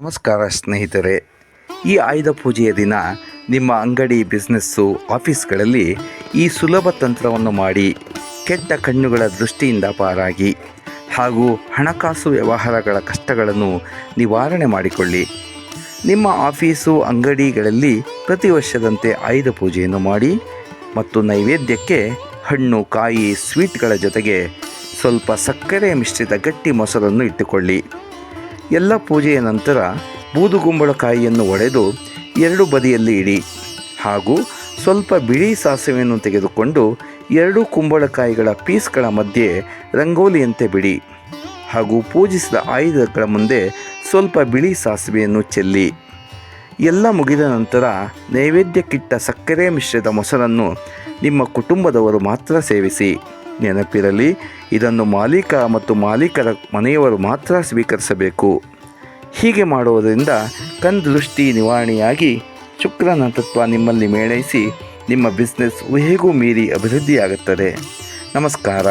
ನಮಸ್ಕಾರ ಸ್ನೇಹಿತರೆ, ಈ ಆಯುಧ ಪೂಜೆಯ ದಿನ ನಿಮ್ಮ ಅಂಗಡಿ, ಬಿಸ್ನೆಸ್ಸು, ಆಫೀಸ್ಗಳಲ್ಲಿ ಈ ಸುಲಭ ತಂತ್ರವನ್ನು ಮಾಡಿ ಕೆಟ್ಟ ಕಣ್ಣುಗಳ ದೃಷ್ಟಿಯಿಂದ ಪಾರಾಗಿ ಹಾಗೂ ಹಣಕಾಸು ವ್ಯವಹಾರಗಳ ಕಷ್ಟಗಳನ್ನು ನಿವಾರಣೆ ಮಾಡಿಕೊಳ್ಳಿ. ನಿಮ್ಮ ಆಫೀಸು, ಅಂಗಡಿಗಳಲ್ಲಿ ಪ್ರತಿ ವರ್ಷದಂತೆ ಆಯುಧ ಪೂಜೆಯನ್ನು ಮಾಡಿ ಮತ್ತು ನೈವೇದ್ಯಕ್ಕೆ ಹಣ್ಣು, ಕಾಯಿ, ಸ್ವೀಟ್ಗಳ ಜೊತೆಗೆ ಸ್ವಲ್ಪ ಸಕ್ಕರೆ ಮಿಶ್ರಿತ ಗಟ್ಟಿ ಮೊಸರನ್ನು ಇಟ್ಟುಕೊಳ್ಳಿ. ಎಲ್ಲ ಪೂಜೆಯ ನಂತರ ಬೂದುಗುಂಬಳಕಾಯಿಯನ್ನು ಒಡೆದು ಎರಡು ಬದಿಯಲ್ಲಿ ಇಡಿ ಹಾಗೂ ಸ್ವಲ್ಪ ಬಿಳಿ ಸಾಸಿವೆಯನ್ನು ತೆಗೆದುಕೊಂಡು ಎರಡು ಕುಂಬಳಕಾಯಿಗಳ ಪೀಸ್ಗಳ ಮಧ್ಯೆ ರಂಗೋಲಿಯಂತೆ ಬಿಡಿ ಹಾಗೂ ಪೂಜಿಸಿದ ಆಯುಧಗಳ ಮುಂದೆ ಸ್ವಲ್ಪ ಬಿಳಿ ಸಾಸಿವೆಯನ್ನು ಚೆಲ್ಲಿ. ಎಲ್ಲ ಮುಗಿದ ನಂತರ ನೈವೇದ್ಯಕ್ಕಿಟ್ಟ ಸಕ್ಕರೆ ಮಿಶ್ರಿತ ಮೊಸರನ್ನು ನಿಮ್ಮ ಕುಟುಂಬದವರು ಮಾತ್ರ ಸೇವಿಸಿ. ನೆನಪಿರಲಿ, ಇದನ್ನು ಮಾಲೀಕ ಮತ್ತು ಮಾಲೀಕರ ಮನೆಯವರು ಮಾತ್ರ ಸ್ವೀಕರಿಸಬೇಕು. ಹೀಗೆ ಮಾಡುವುದರಿಂದ ಕಂದೃಷ್ಟಿ ದೃಷ್ಟಿ ನಿವಾರಣೆಯಾಗಿ ಶುಕ್ರನ ತತ್ವ ನಿಮ್ಮಲ್ಲಿ ಮೇಳೈಸಿ ನಿಮ್ಮ ಬಿಸ್ನೆಸ್ ಊಹೆಗೂ ಮೀರಿ ಅಭಿವೃದ್ಧಿಯಾಗುತ್ತದೆ. ನಮಸ್ಕಾರ.